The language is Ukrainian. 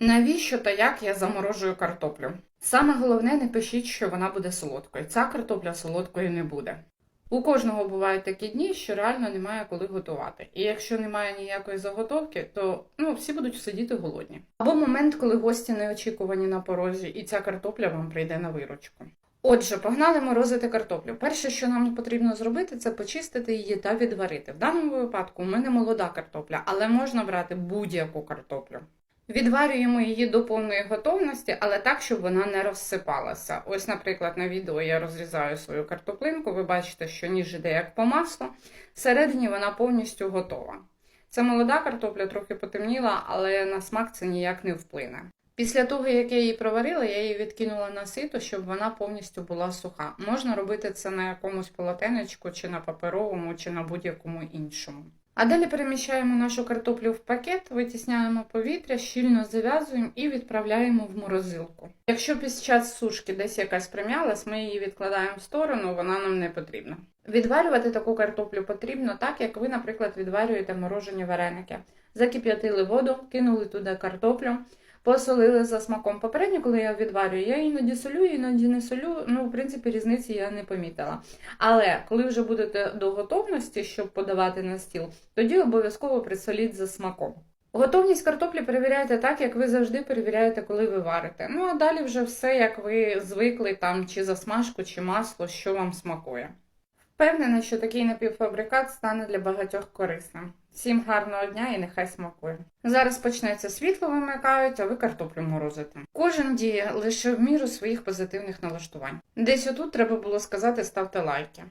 Навіщо та як я заморожую картоплю? Саме головне, не пишіть, що вона буде солодкою. Ця картопля солодкою не буде. У кожного бувають такі дні, що реально немає коли готувати. І якщо немає ніякої заготовки, то ну, всі будуть сидіти голодні. Або момент, коли гості неочікувані на порозі, і ця картопля вам прийде на виручку. Отже, погнали морозити картоплю. Перше, що нам потрібно зробити, це почистити її та відварити. В даному випадку у мене молода картопля, але можна брати будь-яку картоплю. Відварюємо її до повної готовності, але так, щоб вона не розсипалася. Ось, наприклад, на відео я розрізаю свою картоплинку. Ви бачите, що ніж іде як по маслу. Всередині вона повністю готова. Це молода картопля, трохи потемніла, але на смак це ніяк не вплине. Після того, як я її проварила, я її відкинула на сито, щоб вона повністю була суха. Можна робити це на якомусь полотенечку, чи на паперовому, чи на будь-якому іншому. А далі переміщаємо нашу картоплю в пакет, витісняємо повітря, щільно зав'язуємо і відправляємо в морозилку. Якщо під час сушки десь якась прим'ялась, ми її відкладаємо в сторону, вона нам не потрібна. Відварювати таку картоплю потрібно так, як ви, наприклад, відварюєте морожені вареники. Закип'ятили воду, кинули туди картоплю, посолили за смаком. Попередньо, коли я відварюю, я іноді солю, іноді не солю. Ну, в принципі, різниці я не помітила. Але коли вже будете до готовності, щоб подавати на стіл, тоді обов'язково присоліть за смаком. Готовність картоплі перевіряйте так, як ви завжди перевіряєте, коли ви варите. Ну а далі вже все, як ви звикли, там чи засмажку, чи масло, що вам смакує. Впевнена, що такий напівфабрикат стане для багатьох корисним. Всім гарного дня і нехай смакує. Зараз почнеться світло, вимикають, а ви картоплю морозите. Кожен діє лише в міру своїх позитивних налаштувань. Десь отут треба було сказати ставте лайки.